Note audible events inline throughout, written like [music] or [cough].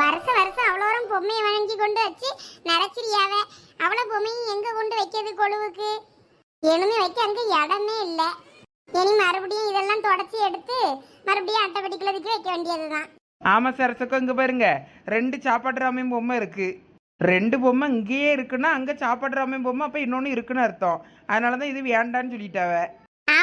வருஷம் வருஷம் அவ்வளோரம் பொம்மையை வாங்கி கொண்டு வச்சு நிறச்சிரியாவ அவ்வளோ பொம்மையும் எங்கே கொண்டு வைக்கிறது கொழுவுக்கு? இனிமே வைக்க அங்கே இடமே இல்லை. இனி மறுபடியும் இதெல்லாம் தொடச்சி எடுத்து மறுபடியும் அட்டை பெட்டிக்குள்ளதுக்கு வைக்க வேண்டியதுதான். ஆமா சரசக்கம் இங்கே பாருங்க. ரெண்டு சாப்பாடு ராமையும் பொம்மை இருக்குது ரெண்டு பொம்மை இங்கேயே இருக்குன்னா அங்கே சாப்பாடு ராமையும் பொம்மை அப்போ இன்னொன்று இருக்குன்னு அர்த்தம். அதனால தான் இது வேண்டான்னு சொல்லிட்டாவே.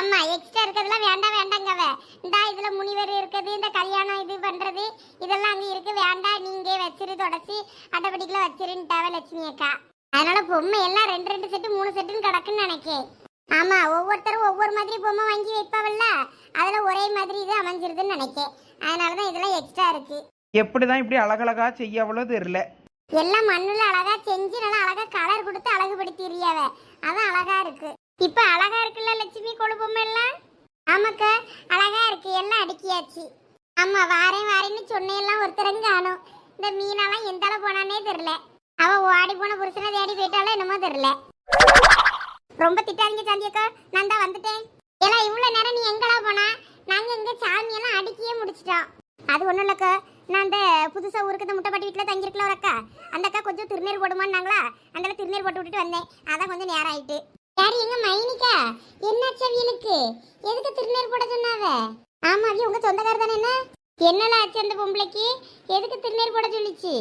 ஆமா எக்ஸ்ட்ரா இருக்கிறதுலாம் வேண்டாம் வேண்டாங்கவ இந்த இதுல முனிவர் இருக்குது இந்த கல்யாணம் இது பண்றது இதெல்லாம் அங்க இருக்கு. வேண்டாம் நீங்க வச்சிரு தொடச்சி அட்டைப்பட்டிக்குள்ள வச்சிருன்ட்டாவ லட்சுமி அக்கா. அதனால பொம்மை எல்லாம் ரெண்டு ரெண்டு செட்டு மூணு செட்டுன்னு கிடக்குன்னு நினைக்கேன். ஆமா ஒவ்வொருத்தரும் ஒவ்வொரு மாதிரி பொம்மை வாங்கி வைப்பாவல்ல? அதுல ஒரே மாதிரி இது அமைஞ்சிருதுன்னு நினைக்கேன். அதனாலதான் இதெல்லாம் எக்ஸ்ட்ரா இருக்கு. எப்படிதான் இப்படி அழகழகா செய்ய அவ்வளோ தெரியல. எல்லாம் மண்ணுல அழகா செஞ்சு நல்லா அழகா கலர் கொடுத்து அழகுபடுத்திடுறியாவ அதான் அழகா இருக்கு. இப்ப அழகா இருக்குல்ல லட்சுமி கொழுப்பம் எல்லாம்? ஆமாக்கா அழகா இருக்கு. எல்லாம் அடுக்கியாச்சு. ஆமா வாரேன் வாரேன்னு சொன்னையெல்லாம் ஒருத்தரங்க காணும். இந்த மீனெல்லாம் எந்த அளவு போனானே தெரியல. அவ ஓடி போன புருஷனை தேடி போயிட்டாலும் என்னமோ தெரியல. ரொம்ப திட்டாதீங்க சாந்தியக்கா. நான் தான் வந்துட்டேன். எல்லாம் இவ்வளவு நேரம் நீ எங்கடா போனா? நாங்க இங்க சாமியெல்லாம் அடுக்கியே முடிச்சிட்டோம். அது ஒண்ணும் இல்லக்கா. நான் அந்த புதுசா ஊருக்கு இந்த முட்டைப்பட்டி வீட்டுல தங்கியிருக்கல ஒரு அக்கா. அந்த அக்கா கொஞ்சம் திருநீர் போடுமான்னாங்களா? அந்த திருநீர் போட்டு விட்டுட்டு வந்தேன். அதான் கொஞ்சம் நேரம் ஆயிட்டு. யார் எங்க மைனிக்கா என்னாச்சு அவியலுக்கு எதுக்கு திருநீர் போட சொன்னாவ? ஆமா அவிய உங்க சொந்தக்கார தானே என்ன? என்னல ஆச்சு அந்த பொம்பளைக்கு? எதுக்கு திருநீர் போட சொல்லிச்சு?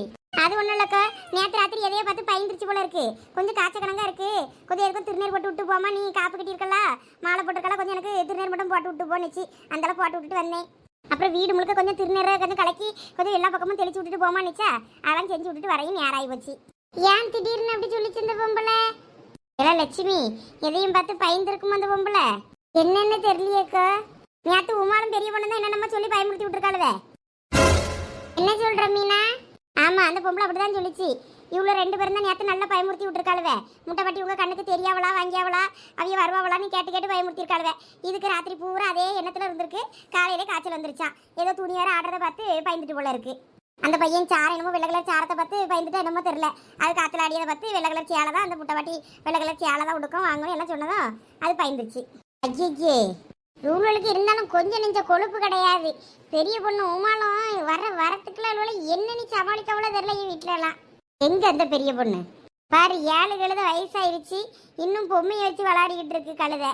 அது ஒன்றும் இல்லைக்கா. நேத்து ராத்திரி எதையோ பார்த்து பயந்துருச்சு போல இருக்கு. கொஞ்சம் காய்ச்ச கணங்கா இருக்கு. கொஞ்சம் எதுக்கும் திருநீர் போட்டு விட்டு போமா நீ காப்பு கட்டியிருக்கல மாலை போட்டிருக்கல கொஞ்சம் எனக்கு திருநீர் மட்டும் போட்டு விட்டு போனுச்சு. அந்த போட்டு விட்டுட்டு வந்தேன். அப்புறம் வீடு முழுக்க கொஞ்சம் திருநீரை கொஞ்சம் கலக்கி கொஞ்சம் எல்லா பக்கமும் தெளிச்சு விட்டுட்டு போமா நிச்சா அதெல்லாம் செஞ்சு விட்டுட்டு வரையும் நேரம் போச்சு. ஏன் திடீர்னு அப்படி சொல்லிச்சு இந்த பொம்பளை? ஏலா லட்சுமி எதையும் பார்த்து பயந்துருக்குமா அந்த பொம்பளை? என்னென்னு தெரியலையேக்கா நேத்து உமாலும் பெரிய பொண்ணு தான் என்னென்னமோ சொல்லி பயமுறுத்தி விட்டுருக்காளுவே. என்ன சொல்ற மீனா? ஆமா அந்த பொம்பளை அப்படிதான் சொல்லிச்சு. இவ்வளோ ரெண்டு பேரும் தான் நேற்று நல்லா பயமுறுத்தி விட்டுருக்காளுவே. முட்டை பட்டி உங்கள் கண்ணுக்கு தெரியாவளா வாங்கியாவளா? அவைய வருவாவளான்னு கேட்டு கேட்டு பயமுறுத்திருக்காளுவே. இதுக்கு ராத்திரி பூரா அதே எண்ணத்துல இருந்திருக்கு. காலையிலே காய்ச்சல் வந்துருச்சான் ஏதோ துணி வேறு ஆடுறதை பார்த்து பயந்துட்டு போல இருக்கு. அந்த பையன் சாரம் என்னமோ வெள்ளை கலர் சாரத்தை பார்த்து பயந்துட்டு என்னமோ தெரில அது காத்துல ஆடியதை பார்த்து வெள்ளை கலர் சேலை தான் அந்த முட்டை வெள்ளை கலர் சேலை தான் உடுக்கும் வாங்கணும் எல்லாம் சொன்னதும் அது பயந்துச்சு. ஐயே ரூல்களுக்கு இருந்தாலும் கொஞ்சம் நெஞ்ச கொழுப்பு கிடையாது. பெரிய பொண்ணு உமாலும் வர வரத்துக்குள்ள அவளை என்ன நீ சமாளிக்கவளோ தெரில என் வீட்டுல எல்லாம் எங்க அந்த பெரிய பொண்ணு? பாரு ஏழு கழுத வயசாயிருச்சு. இன்னும் பொம்மையை வச்சு விளையாடிக்கிட்டு இருக்கு கழுத.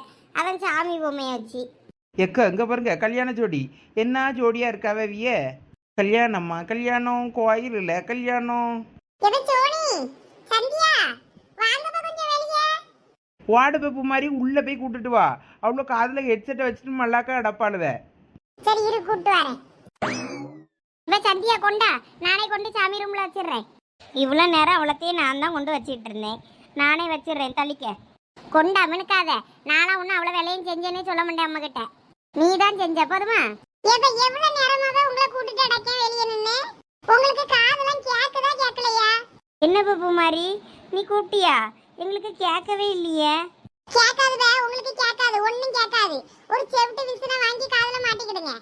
அவன் சாமி பொம்மையை வச்சு. எக்க இங்க பாருங்க கல்யாண ஜோடி. என்ன ஜோடியா இருக்காவ விய கல்யாணம்மா கல்யாணம் கோயில் இல்ல கல்யாணம் வார்டு பெப்பு மாதிரி உள்ள போய் கூட்டிட்டு வா. அவ்வளோ காதுல ஹெட்செட்டை வச்சுட்டு மல்லாக்கா அடப்பாளுவ சரி இரு கூட்டு வரேன். இவ சந்தியா கொண்டா? நானே கொண்டு சாமி ரூம்ல வச்சிடுறேன். இவ்வளோ நேரம் அவ்வளோத்தையும் நான் தான் கொண்டு வச்சிட்டு இருந்தேன். நானே வச்சிடுறேன் தள்ளிக்க. கொண்டா மினுக்காத. நானா ஒன்றும் அவ்வளோ வேலையும் செஞ்சேனே சொல்ல மாட்டேன் அம்மா கிட்ட நீ தான் செஞ்ச போதுமா? எவ்வளவு நேரமாக உங்களை கூட்டிட்டு அடைக்க வெளியே உங்களுக்கு காதெல்லாம் கேட்குதா கேட்கலையா? என்ன பப்பு மாதிரி நீ கூப்பிட்டியா? எங்களுக்கு கேட்கவே இல்லையே. கேட்காதுடா உங்களுக்கு கேட்காது ஒண்ணும் கேட்காது. ஒரு செவிட்டு விசின வாங்கி காதுல மாட்டிக்கிடுங்க.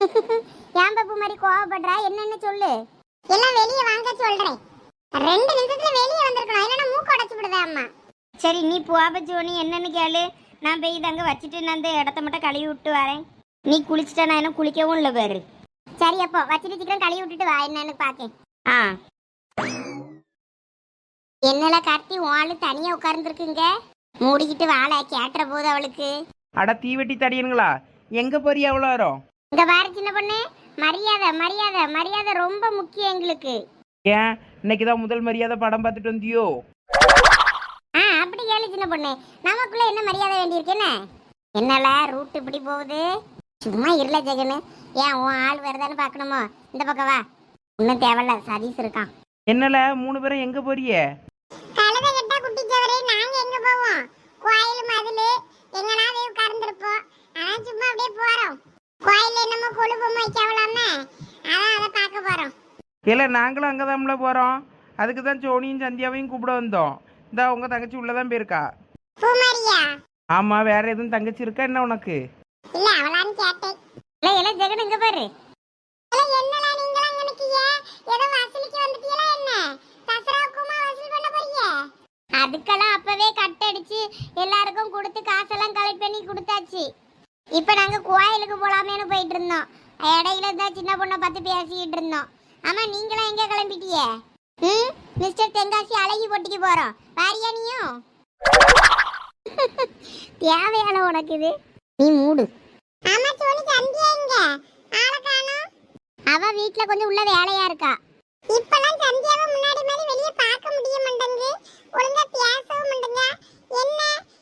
[laughs] ஏன் பப்பு மாதிரி கோவப்படுறா? என்னன்னு சொல்லு. எல்லாம் வெளிய வாங்க சொல்றேன். ரெண்டு நிமிஷத்துல வெளிய வந்திருக்கணும் இல்லைன்னா மூக்கு உடைச்சு விடுதா அம்மா. சரி நீ போவ ஜோனி என்னன்னு கேளு. நான் போய் இதை அங்க வச்சுட்டு நான் இந்த இடத்த மட்டும் கழுவி விட்டு வரேன். நீ குளிச்சுட்டா நான் என்ன குளிக்கவும் இல்லை பாரு. சரி அப்போ வச்சுட்டு சீக்கிரம் கழுவி விட்டுட்டு வா என்னன்னு பாக்கேன். ஆ. என்னல கார்த்தி உன் தனியா உட்கார்ந்துருக்குங்க? மூடிக்கிட்டு வாழை கேட்டுற போது அவளுக்கு. அட தீவெட்டி தடியனுங்களா? எங்க போறியா அவ்வளோ வரும் இங்க பாரு சின்ன பொண்ணு. மரியாதை மரியாதை மரியாதை ரொம்ப முக்கியம் எங்களுக்கு. ஏன்? இன்னைக்கு தான் முதல் மரியாதை படம் பார்த்துட்டு வந்தியோ? ஆ அப்படி கேளு சின்ன பொண்ணு. நமக்குள்ள என்ன மரியாதை வேண்டியிருக்கு என்ன? என்னல ரூட் இப்படி போகுது? சும்மா இருல ஜெகனு. ஏன் உன் ஆள் வருதான்னு பார்க்கணுமோ? இந்த பக்கம் வா. ஒன்றும் தேவையில்ல சதீஷ் இருக்கான். என்னல மூணு பேரும் எங்க போறிய கழுத கிட்ட குட்டிச்சவரே நாங்க எங்க போவோம்? கோயில் மதில் எங்கனாவது உட்கார்ந்துருப்போம். அதான் சும்மா அப்படியே போறோம். கோயில்ல என்னமோ கொழுப்பம் வைக்கவலாமே அதான் அதை பார்க்க போறோம். இல்லை நாங்களும் அங்கே தான்ல போகிறோம் அதுக்கு தான் சோனியும் சந்தியாவையும் கூப்பிட வந்தோம். இந்த உங்க தங்கச்சி உள்ளதான் போயிருக்கா. பூமாரியா? ஆமாம் வேற எதுவும் தங்கச்சி இருக்கா என்ன உனக்கு? இல்ல அவளான்னு கேட்டேன். இல்ல இல்ல ஜெகன் இங்க பாரு. என்னடா நீங்களா அங்க நிக்கீங்க ஏதோ வசூலிக்கு வந்துட்டீங்களா என்ன? தசராக்குமா வசூல் பண்ண போறீங்க? அதுக்கெல்லாம் அப்பவே கட்டடிச்சு எல்லாருக்கும் கொடுத்து காசெல்லாம் கலெக்ட் பண்ணி கொடுத்தாச்சு. இப்ப நாங்க கோயிலுக்கு போலாமேன்னு போயிட்டு இருந்தோம் இடையில தான் சின்ன பொண்ணை பார்த்து பேசிக்கிட்டு இருந்தோம். ஆமா நீங்களாம் எங்க கிளம்பிட்டியே? ம் மிஸ்டர் தென்காசி அழகி போட்டிக்கு போறோம். வாரியா நீயும்? [laughs] தேவையான உனக்கு இது. நீ மூடு. ஆமா சோனி சந்தியா எங்க? ஆளை காணோம். அவ வீட்ல கொஞ்சம் உள்ள வேலையா இருக்கா? இப்பலாம் சந்தியாவை முன்னாடி மாதிரி வெளிய பார்க்க முடிய மாட்டேங்குது. ஒழுங்கா பேசவும் மாட்டேங்க என்ன?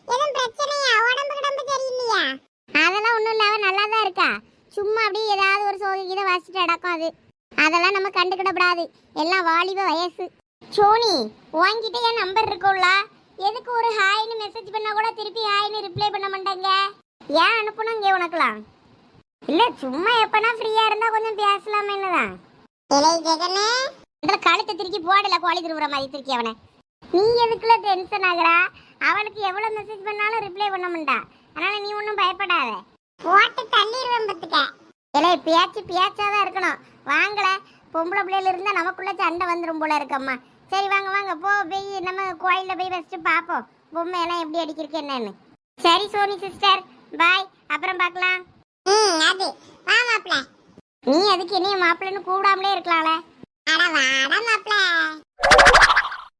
எதுவும் பிரச்சனையா? உடம்பு கிடம்பு சரியில்லையா? அதெல்லாம் ஒண்ணும் இல்ல அவ நல்லா தான் இருக்கா. சும்மா அப்படியே ஏதாவது ஒரு சோகை கீதை வாசிட்டு அடக்கும் அது. அதெல்லாம் நம்ம கண்டுக்கிடப்படாது. எல்லாம் வாலிப வயசு. சோனி உன்கிட்ட என் நம்பர் இருக்கும்ல? எதுக்கு ஒரு ஹாய்னு மெசேஜ் பண்ணா கூட திருப்பி ஹாய்னு ரிப்ளை பண்ண மாட்டாங்க? ஏன் அனுப்பணும் இங்கே உனக்குலாம் இல்ல சும்மா எப்பனா ஃப்ரீயா இருந்தா கொஞ்சம் பேசலாமேன்னு தான் இலை ஜெகனே. இதுல கழுத்தை திருக்கி போடல கோழி திருவுற மாதிரி திருக்கி அவனை. நீ எதுக்குள்ள டென்ஷன் ஆகுறா? அவனுக்கு எவ்வளவு மெசேஜ் பண்ணாலும் ரிப்ளை பண்ண மாட்டா. அதனால நீ ஒன்றும் பயப்படாத. போட்டு தள்ளிடுவேன் பத்துக்க இல்லை பேச்சு பேச்சாதான் இருக்கணும். வாங்கல பொம்பளை பிள்ளையில இருந்தா நமக்குள்ள சண்டை வந்துடும் போல இருக்கம்மா சரி வாங்க வாங்க போ போய் நம்ம கோயில்ல போய் ஃபர்ஸ்ட் பார்ப்போம். பொம்மை எல்லாம் எப்படி அடிக்கிறதுக்கு என்னன்னு. சரி சோனி சிஸ்டர் பாய் அப்புறம் பார்க்கலாம். ம் அது. வா மாப்ள நீ அதுக்கு என்னைய மாப்பிள்ளைன்னு கூடாமலே இருக்கலாம்ல? அட வாடா மாப்ள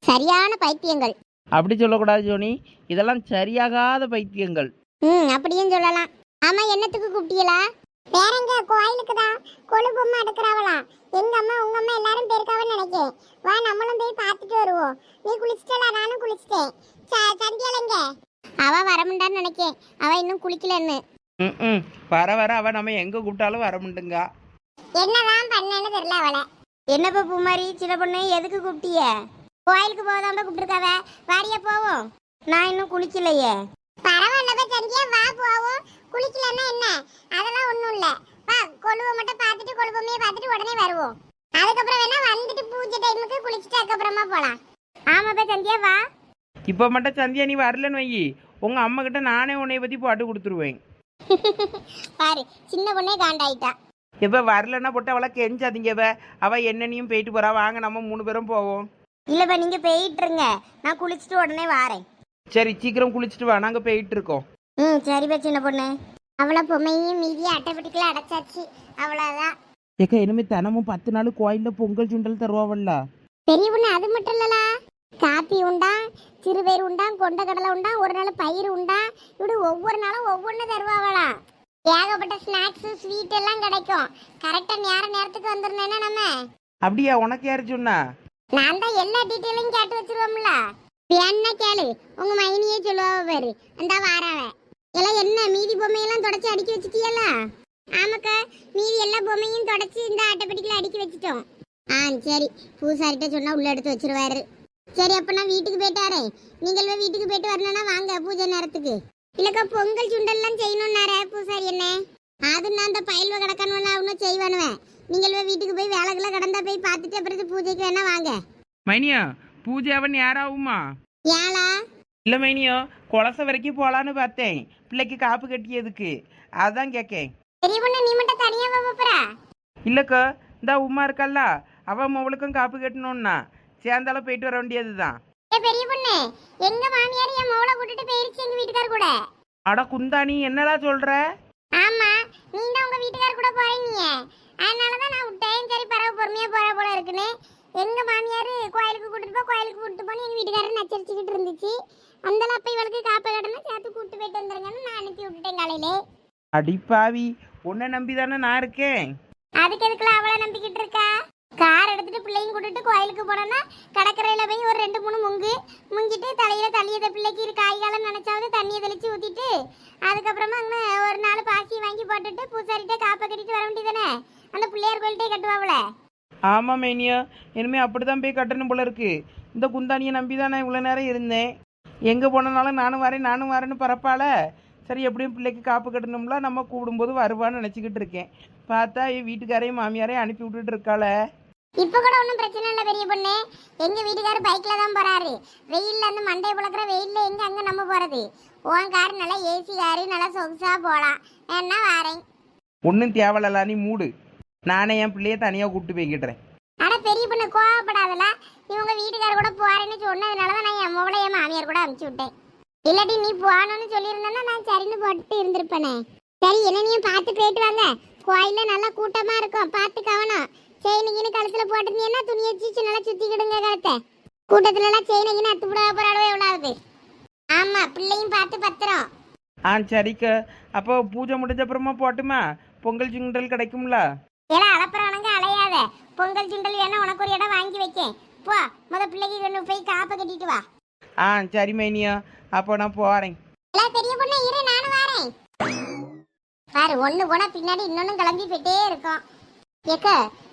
சரியான பைத்தியங்கள். அப்படி சொல்லக்கூடாது ஜோனி. இதெல்லாம் சரியாகாத பைத்தியங்கள். ம் அப்படியும் சொல்லலாம். ஆமா என்னத்துக்கு கூப்பிட்டீங்களா? வேறங்க கோயிலுக்கு தான் கொழு பொம்மை எடுக்கிறவளா எங்க அம்மா உங்க அம்மா எல்லாரும் போயிருக்காவன்னு நினைக்கேன் வா நம்மளும் போய் பார்த்துட்டு வருவோம். நீ குளிச்சிட்டல நானும் குளிச்சிட்டேன். சந்தியாலங்க அவ வரமுண்டான்னு நினைக்கேன். அவ இன்னும் குளிக்கலன்னு. ம் வர வர அவ நம்ம எங்கே கூப்பிட்டாலும் வர முடியுங்க என்னதான் பண்ணேன்னு தெரியல அவளை. என்னப்பா பூமாரி சின்ன பொண்ணு எதுக்கு கூப்பிட்டிய? கோயிலுக்கு போதாம கூப்பிட்டுருக்காவ. வாரியா போவோம். நான் இன்னும் குளிக்கலையே. பரவாயில்ல சந்தியா வா போவோம். குளிக்கலன்னா என்ன? அதெல்லாம் ஒண்ணும் இல்ல. வா கொழுவை மட்டும் பார்த்துட்டு கொழுவமையை பார்த்துட்டு உடனே வருவோம். அதுக்கப்புறம் வேணா வந்துட்டு பூஜை டைமுக்கு குளிச்சுட்டு அதுக்கப்புறமா போலாம். ஆமாப்பா சந்தியா வா. இப்போ மட்டும் சந்தியா நீ வரலன்னு வை உங்கள் அம்மா கிட்ட நானே உன்னைய பற்றி பாட்டு கொடுத்துருவேன். [laughs] பாரு சின்ன பொண்ணே காண்டாயிட்டா. இப்போ வரலன்னா போட்டு அவளை கெஞ்சாதீங்கவ அவள் என்னனையும் போயிட்டு போறா. வாங்க நம்ம மூணு பேரும் போவோம். இல்லப்பா நீங்க போயிட்டு இருங்க. நான் குளிச்சுட்டு உடனே வாரேன். சரி சீக்கிரம் குளிச்சுட்டு வா. நாங்கள் போயிட்டு இருக்கோம். ம் சரிப்பா சின்ன பொண்ணு. அவளை பொம்மையும் மீதி அட்டைப்பட்டிக்குள்ள அடைச்சாச்சு. அவ்வளோதான் ஏக்கா இனிமேல் தினமும் பத்து நாள் கோயிலில் பொங்கல் சுண்டல் தருவாவல்ல? பெரிய பொண்ணு அது மட்டும் இல்லலா காப்பி உண்டா சிறுபயிர் உண்டா கொண்ட கடலை உண்டா ஒரு நாள் பயிர் உண்டா? இப்படி ஒவ்வொரு நாளும் ஒவ்வொன்று தருவாங்களாம் ஏகப்பட்ட ஸ்நாக்ஸ் ஸ்வீட் எல்லாம் கிடைக்கும். கரெக்டாக நேர நேரத்துக்கு வந்துருந்தேன்னா நம்ம? அப்படியா உனக்கு யார் சொன்னா? நான் தான் எல்லா டீட்டெயிலையும் கேட்டு வச்சிருவோம்ல? என்ன கேளு? உங்க மைனியே சொல்லுவா பாரு. அந்த வாராவ. எல்லாம் என்ன மீதி பொம்மையெல்லாம் தொடச்சி அடுக்கி வச்சிட்டியல்ல ஆமாக்கா மீதி எல்லா பொம்மையும் தொடச்சி இந்த அட்டைப்பட்டிக்குள்ள அடுக்கி வச்சிட்டோம். ஆ சரி. பூசாரிட்ட சொன்னா உள்ள எடுத்து வச்சிருவாரு. சரி அப்ப நான் வீட்டுக்கு போயிட்டாரே நீங்கள் போய் வீட்டுக்கு போயிட்டு வரணும்னா வாங்க பூஜை நேரத்துக்கு. இல்லக்கா பொங்கல் சுண்டல்லாம் செய்யணும்னாரே பூசாரி என்ன. அது நான் அந்த பயில்வ கிடக்கணும்ல அவனும் செய்வானுவேன் நீங்கள் போய் வீட்டுக்கு போய் வேலைகளை கடந்தா போய் பார்த்துட்டு அப்புறம் பூஜைக்கு வேணா வாங்க. மைனியா பூஜை அவன் யாராகுமா ஏலா? இல்லை மைனியோ குளச வரைக்கும் போகலான்னு பார்த்தேன். பிள்ளைக்கு காப்பு கட்டியதுக்கு. அதான் கேட்கேன் பெரிய பொண்ணு நீ மட்டும் தனியா போறா? இல்லைக்கா இந்த உமா இருக்கல்ல அவன் மவளுக்கும் காப்பு கட்டணும்னா. சேர்ந்தாலும் போயிட்டு வர வேண்டியது தான் ஏ பெரிய பொண்ணு எங்க மாமியார் என் மோளை கூட்டிட்டு போயிருச்சு எங்க வீட்டுக்கார் கூட? அட குந்தாணி என்னடா சொல்ற? ஆமா நீங்க உங்க வீட்டுக்கார் கூட போறீங்க அதனாலதான் நான் விட்டேன். சரி பரவ பொறுமையா போற போல இருக்குன்னு. எங்க மாமியார் கோயிலுக்கு கூட்டிட்டு போ கோயிலுக்கு கூட்டிட்டு போன்னு எங்க வீட்டுக்காரர் நச்சரிச்சுக்கிட்டு இருந்துச்சு. அந்த அப்ப இவளுக்கு காப்பை கடனை சேர்த்து கூட்டு போயிட்டு வந்துருங்கன்னு நான் அனுப்பி விட்டுட்டேன் காலையிலே. அடிப்பாவி உன்னை நம்பி தானே நான் இருக்கேன்? அதுக்கு எதுக்குலாம் அவளை நம்பிக்கிட்டு இருக்கா? கார் எடுத்துட்டு பிள்ளையும் கூட்டிட்டு கோயிலுக்கு போனோம்னா கடற்கரையில போய் ஒரு ரெண்டு மூணு முங்கு முங்கிட்டு தலையில தள்ளியத பிள்ளைக்கு இரு காய் நினைச்சாவது தண்ணியை தெளிச்சு ஊத்திட்டு அதுக்கப்புறமா அங்கே ஒரு நாள் பாசி வாங்கி போட்டுட்டு பூசாரிட்ட காப்பை கட்டிட்டு வர வேண்டியதானே அந்த பிள்ளையார் கோயில்ட்டே கட்டுவாவுல ஆமாம் மேனியா இனிமே அப்படி தான் போய் கட்டணும் போல இருக்கு. இந்த குந்தானியை நம்பி தான் நான் இவ்வளோ நேரம் இருந்தேன். எங்கே போனனாலும் நானும் வரேன் நானும் வரேன்னு பரப்பால. சரி எப்படியும் பிள்ளைக்கு காப்பு கட்டணும்ல நம்ம கூப்பிடும்போது வருவான்னு நினச்சிக்கிட்டு இருக்கேன். பார்த்தா என் வீட்டுக்காரையும் மாமியாரையும் அனுப்பி விட்டுட்டு இருக்காளே. இப்ப கூட ஒன்றும் பிரச்சனை இல்லை பெரிய பொண்ணு. எங்க வீட்டுக்காரர் பைக்ல தான் போறாரு. வெயில்ல அந்த மண்டையை புழக்கிற வெயில்ல எங்க அங்க நம்ம போறது? உன் கார் நல்லா ஏசி காரு நல்லா சொகுசா போலாம். வேணா வாரேன்? ஒன்றும் தேவலலா நீ மூடு. நானே என் பிள்ளைய தனியாக கூப்பிட்டு போய்கிட்டுறேன் அட பெரிய பொண்ணு கோவப்படாதல இவங்க வீட்டுக்கார கூட போறேன்னு சொன்னதுனால தான் நான் என் மோளை என் மாமியார் கூட அனுப்பிச்சு விட்டேன். இல்லாட்டி நீ போகணும்னு சொல்லியிருந்தேன்னா நான் சரின்னு போட்டு இருந்திருப்பேனே. சரி என்னனையும் பார்த்து போயிட்டு வாங்க. கோயில்ல நல்லா கூட்டமா இருக்கும். பார்த்து கவனம். செயினுக்கின்னு கழுத்துல போட்டிருந்தீங்கன்னா துணியை வச்சு நல்லா சுத்திக்கிடுங்க கழுத்தை? கூட்டத்துல எல்லாம் செயினை கிண அத்து விட போறாளவே எவ்வளவு ஆமா பிள்ளையும் பார்த்து பத்திரம். ஆ சரிக்கா. அப்போ பூஜை முடிஞ்ச அப்புறமா போட்டுமா? பொங்கல் சுண்டல் கிடைக்கும்ல? ஏன்னா அலப்புறவனங்க அலையாத. பொங்கல் சுண்டல் வேணா உனக்கு ஒரு இடம் வாங்கி வைக்கேன். போ முத பிள்ளைக்கு கொண்டு போய் காப்பை கட்டிட்டு வா. ஆ சரி மைனியா. அப்போ நான் போகிறேன் எல்லாம் பெரிய பொண்ணு இரு நானும் வரேன். பாரு ஒண்ணு போனா பின்னாடி இன்னொன்னு கிளம்பி போயிட்டே இருக்கும். ஏக்க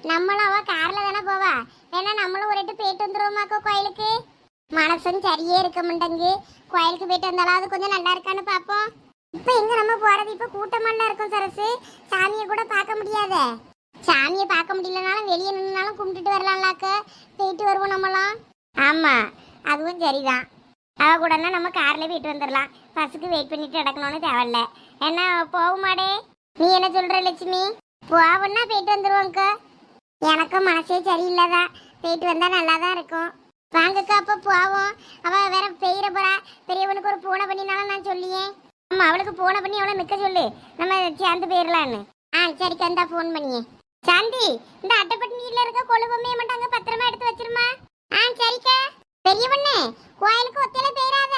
நம்மளும் அவ கார்ல தானே போவா. வேணா நம்மளும் ஒரு எட்டு போயிட்டு வந்துருவோமாக்கோ கோயிலுக்கு? மனசும் சரியே இருக்க மாட்டேங்கு கோயிலுக்கு போயிட்டு வந்தாலும் அது கொஞ்சம் நல்லா இருக்கான்னு பாப்போம் இப்ப எங்க நம்ம போறது? இப்ப கூட்டமெல்லாம் இருக்கும் சரசு. சாமியை கூட பார்க்க முடியாத. சாமியை பார்க்க முடியலனாலும் வெளியே நின்னாலும் கும்பிட்டுட்டு வரலாம்லாக்க போயிட்டு வருவோம் நம்மளாம் ஆமா அதுவும் சரிதான். அவ கூடனா நம்ம கார்ல போயிட்டு வந்துடலாம் பஸ்ஸுக்கு வெயிட் பண்ணிட்டு நடக்கணும்னு தேவையில்ல. ஏன்னா போகுமாடே? நீ என்ன சொல்ற லட்சுமி? போவன்னா போயிட்டு வந்துருவோங்க எனக்கும் மனசே சரியில்லைதான் போயிட்டு வந்தால் நல்லா தான் இருக்கும். வாங்கக்கா அப்போ போவோம். அவள் வேற பெய்கிற போறா. பெரியவனுக்கு ஒரு பூனை பண்ணினாலும் நான் சொல்லியே. ஆமாம் அவளுக்கு பூனை பண்ணி அவளை நிற்க சொல்லு. நம்ம சேர்ந்து போயிடலான்னு ஆ சரிக்கா இந்தா ஃபோன் பண்ணியே. சாந்தி இந்த அட்டைப்பட்டினியில இருக்க கொழுப்பமே மாட்டாங்க பத்திரமா எடுத்து வச்சிருமா? ஆ சரிக்கா. பெரிய பொண்ணு கோயிலுக்கு ஒத்தையில போயிடாத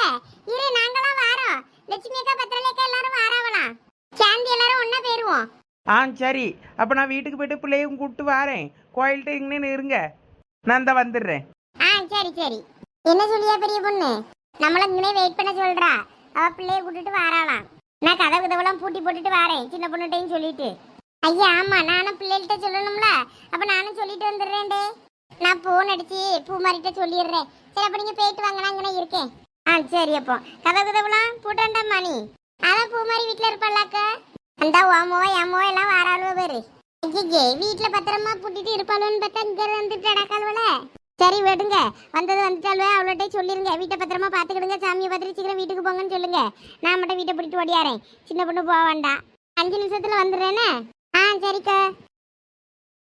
இரு நாங்களாம் வாரோம். லட்சுமி அக்கா பத்திரலேக்கா எல்லாரும் வாராவலாம். சாந்தி எல்லாரும் ஒன்றா போயிடுவோம் ஆ சரி. அப்போ நான் வீட்டுக்கு போயிட்டு பிள்ளையும் கூப்பிட்டு வாரேன். கோயில்கிட்ட இங்கன்னு இருங்க. நான் தான் வந்துடுறேன். ஆ சரி சரி. என்ன சொல்லியா பெரிய பொண்ணு? நம்மள இங்கனே வெயிட் பண்ண சொல்றா. அவ பிள்ளைய கூட்டிட்டு வாராளாம். நான் கதை கதவெல்லாம் பூட்டி போட்டுட்டு வரேன் சின்ன பொண்ணுகிட்டையும் சொல்லிட்டு. ஐயா ஆமா நானும் பிள்ளைகிட்ட சொல்லணும்ல. அப்ப நானும் சொல்லிட்டு வந்துடுறேன்டே நான் போன் அடிச்சு பூமாரிட்ட சொல்லிடுறேன். சரி அப்ப நீங்க போயிட்டு வாங்க நான் இங்கனே இருக்கேன். ஆ சரி அப்போ. கதை கதவுலாம் பூட்டாண்டா மணி அதான் பூமாரி வீட்டுல இருப்பாளாக்கா அந்த ஓமோ எமோ எல்லாம் வாராளுவ பேரு. ஐயே வீட்டுல பத்திரமா பூட்டிட்டு இருப்பாளுன்னு பார்த்தா இங்க வந்துட்டு அடக்காளுவல சரி விடுங்க. வந்தது வந்துட்டாலுவே அவள்கிட்ட சொல்லிருங்க. வீட்டை பத்திரமா பாத்துக்கிடுங்க சாமியை பார்த்துட்டு சீக்கிரம் வீட்டுக்கு போங்கன்னு சொல்லுங்க. நான் மட்டும் வீட்டை பிடிட்டு ஓடியாரேன். சின்ன பொண்ணு போக வேண்டாம். அஞ்சு நிமிஷத்துல வந்துடுறேனே? ஆ சரிக்கா.